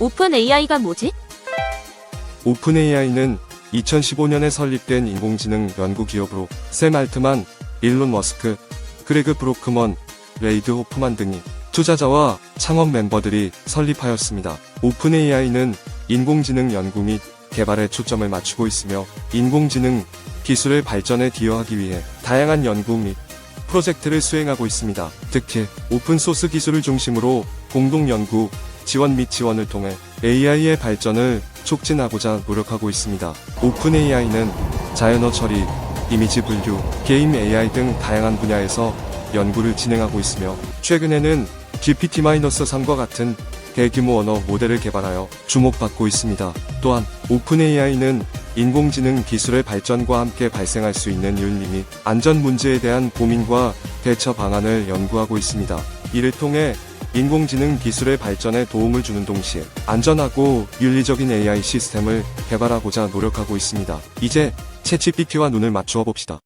오픈 AI가 뭐지? 오픈 AI는 2015년에 설립된 인공지능 연구 기업으로 샘 알트만, 일론 머스크, 그레그 브로크먼, 레이드 호프만 등이 투자자와 창업 멤버들이 설립하였습니다. 오픈 AI는 인공지능 연구 및 개발에 초점을 맞추고 있으며 인공지능 기술의 발전에 기여하기 위해 다양한 연구 및 프로젝트를 수행하고 있습니다. 특히 오픈소스 기술을 중심으로 공동 연구, 지원 및 지원을 통해 AI의 발전을 촉진하고자 노력하고 있습니다. 오픈 AI는 자연어 처리, 이미지 분류, 게임 AI 등 다양한 분야에서 연구를 진행하고 있으며 최근에는 GPT-3과 같은 대규모 언어 모델을 개발하여 주목받고 있습니다. 또한 오픈 AI는 인공지능 기술의 발전과 함께 발생할 수 있는 윤리 및 안전 문제에 대한 고민과 대처 방안을 연구하고 있습니다. 이를 통해 인공지능 기술의 발전에 도움을 주는 동시에 안전하고 윤리적인 AI 시스템을 개발하고자 노력하고 있습니다. 이제 채찌PT와 눈을 맞추어 봅시다.